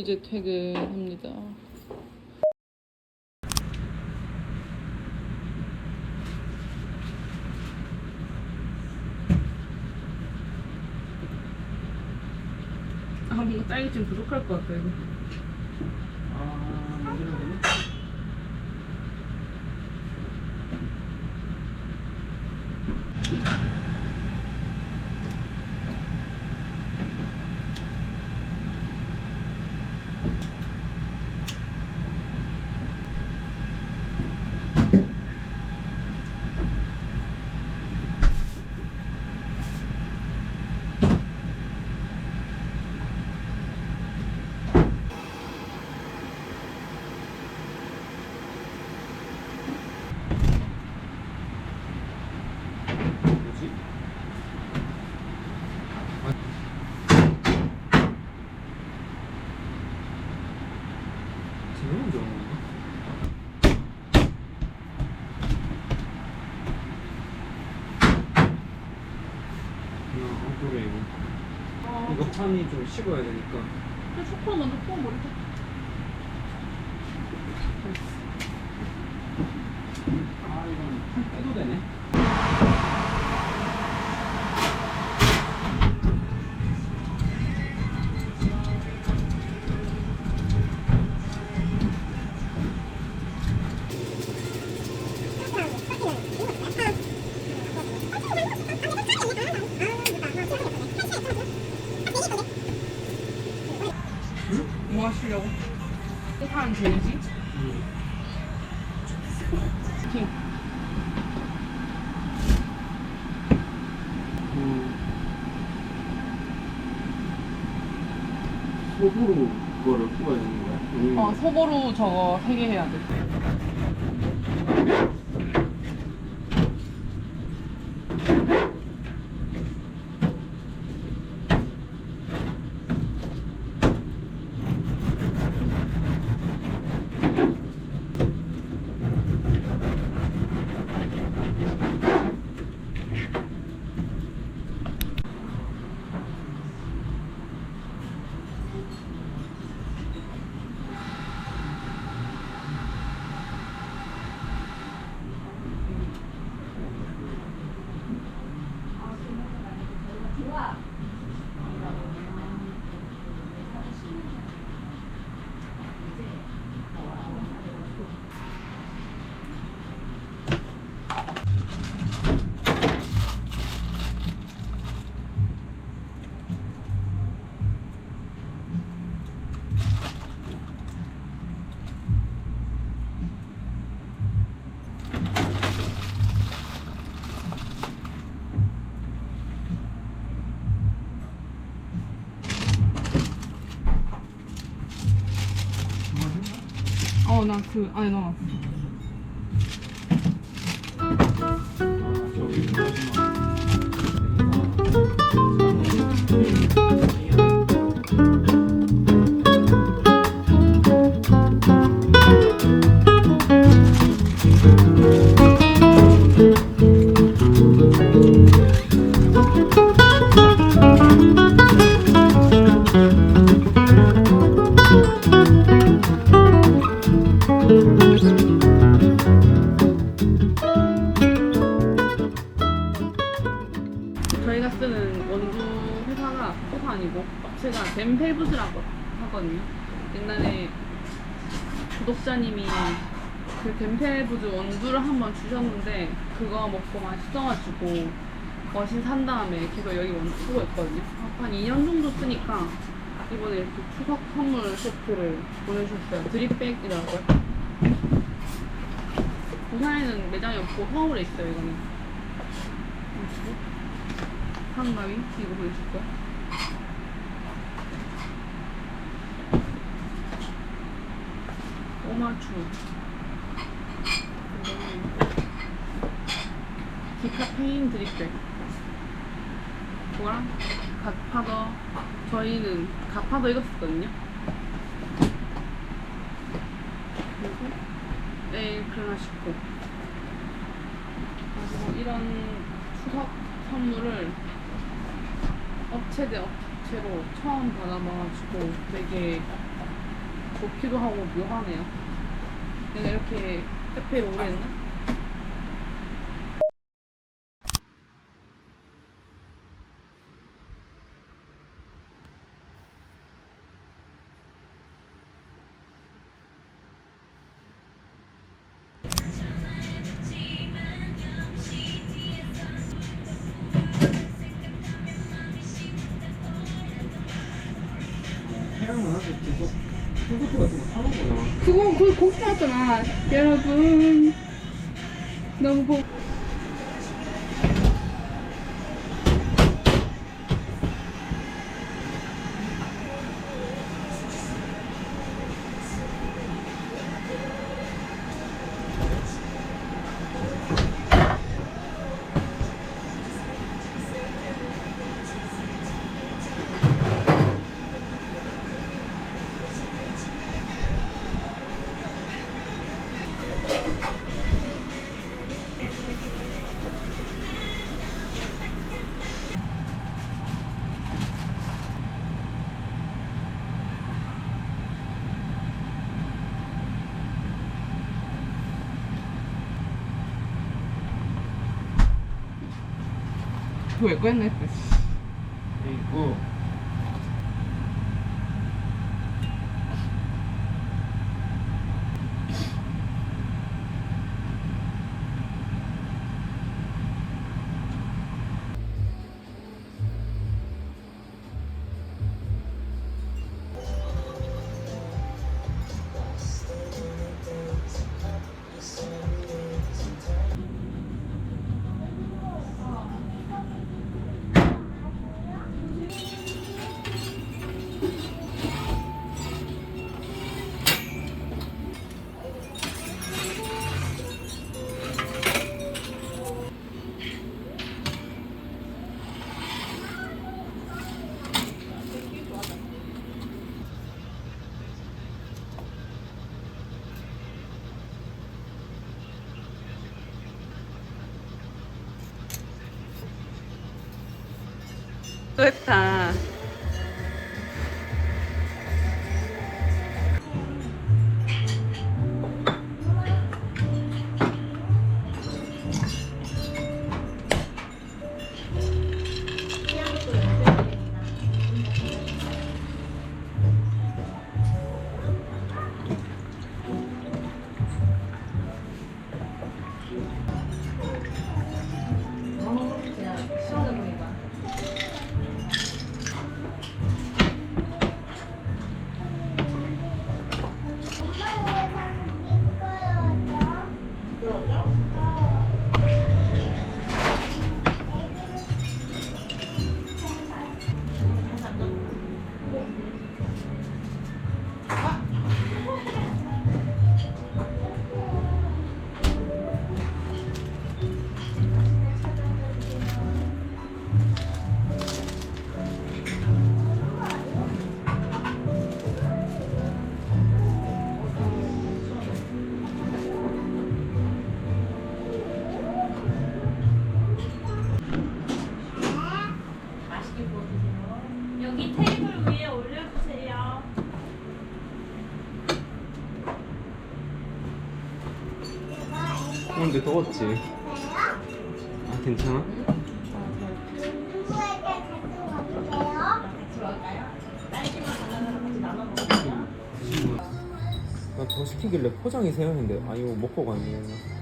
이제 퇴근합니다. 아, 뭔가 딸기 좀 부족할 것 같아, 이거. 지금은 좀 어, 그래 판이 좀 식어야 되니까. 초코 먼저 포 머리 속으로 저거 세개 해야 돼. 어, 나그 안에 덴펠부즈 원두를 한번 주셨는데 그거 먹고 맛있어가지고 머신 산 다음에 계속 여기 원두 쓰고 있거든요. 한 2년 정도 쓰니까 이번에 이렇게 추석 선물 세트를 보내주셨어요. 드립백이라고요. 부산에는 매장이 없고 서울에 있어요, 이거는. 한가위 이거 보여줄 거야? 오마추 이거는 디카페인 드립백 그거랑 갓파더 저희는 갓파더 이거 썼거든요 그리고 에일 클라시코 그리고 이런 추석 선물을 업체 대 업체로 처음 받아봐가지고 되게 좋기도 하고 묘하네요. 내가 이렇게 카페를 오래 했나? 그거 그 거기 나왔잖아. 여러분 너무 보. 鬼怪那个 어, 근데 더웠지? 아 괜찮아? 나더 시키길래 포장이세요? 했는데 아 이거 먹고 가네 아,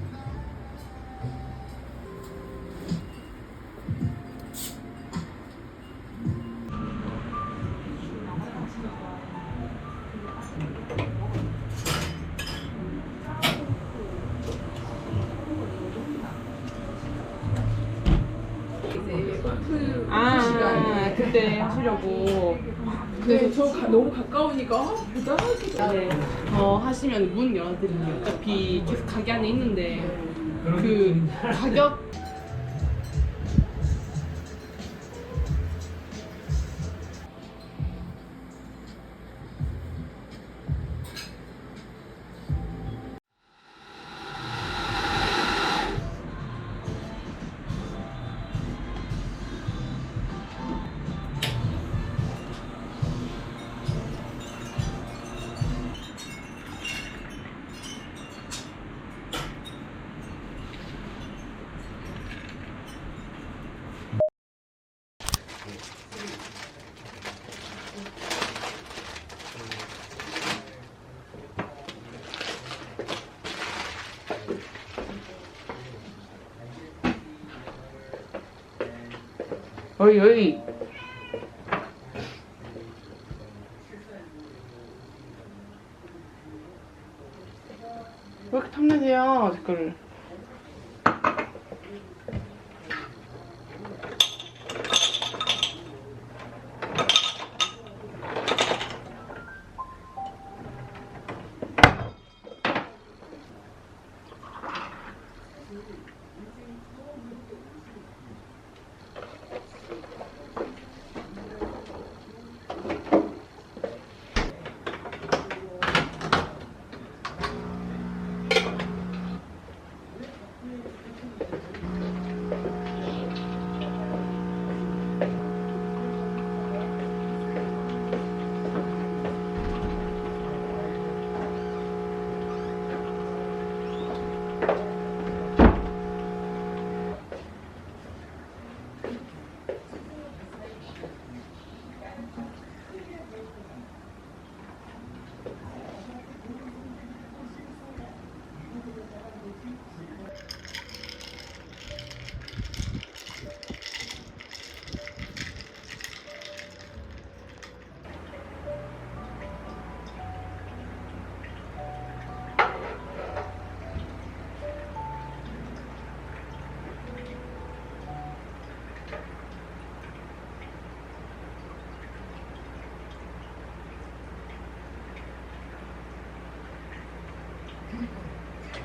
하시면 문 열어드릴게요. 어차피 계속 가게 안에 있는데 그 가격 어이 어이. 왜 이렇게 탐내세요 댓글을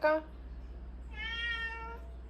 할까?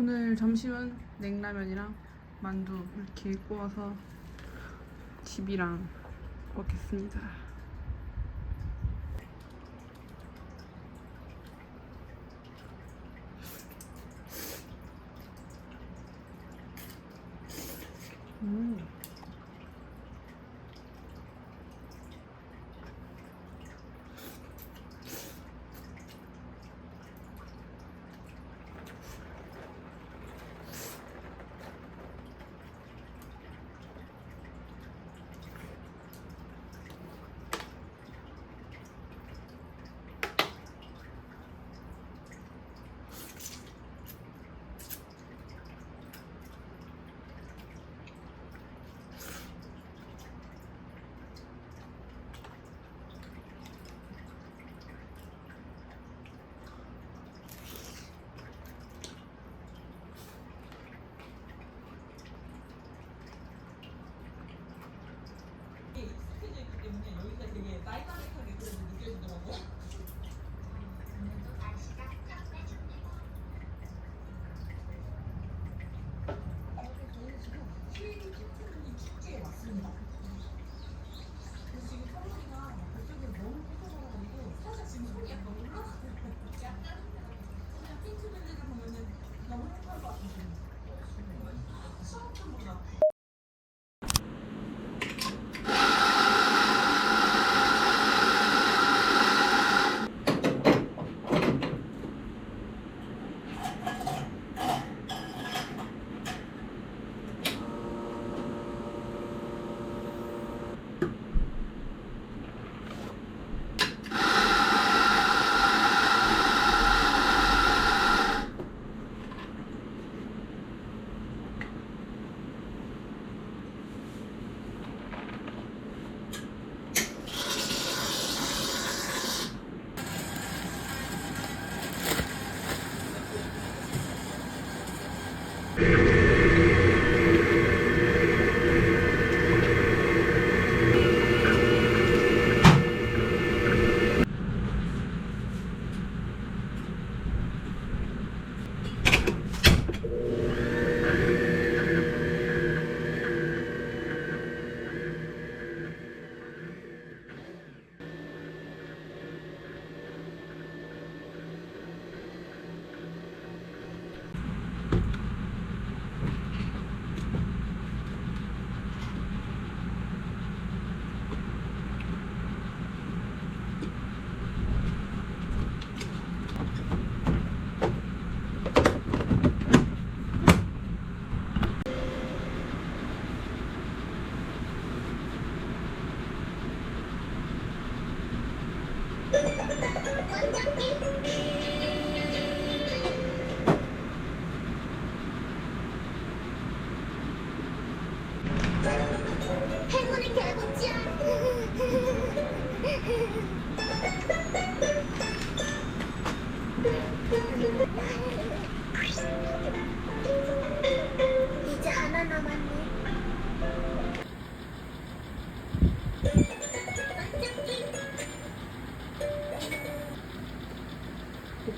오늘 점심은 냉라면이랑 만두 이렇게 구워서 집이랑 먹겠습니다. 있는데 여기가 되게 빨간색하게 그래도 느껴지더라고. 저희 지금 힐링 키트는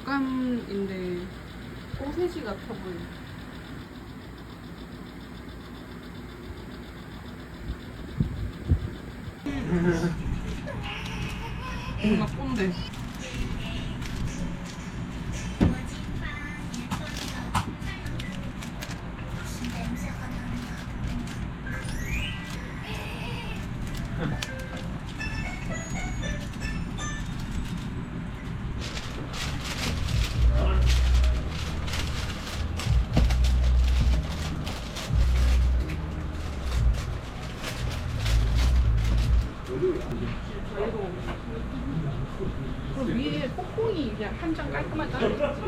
곶감인데 소세지 같아 보여. 그 위에 폭풍이 그냥 한 장 깔끔하게 깔려있지.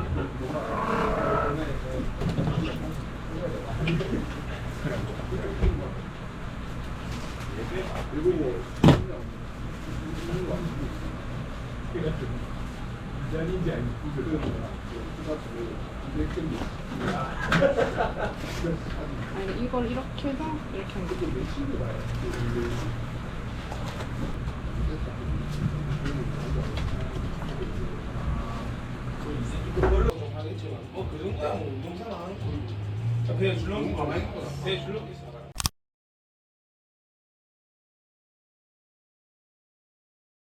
아니 이걸 이렇게 해서 이렇게 하는 거지. 어, 그 정도야 뭐 운동생활 하는 거. 배 줄넘기 가만히 있거나 배 줄넘기.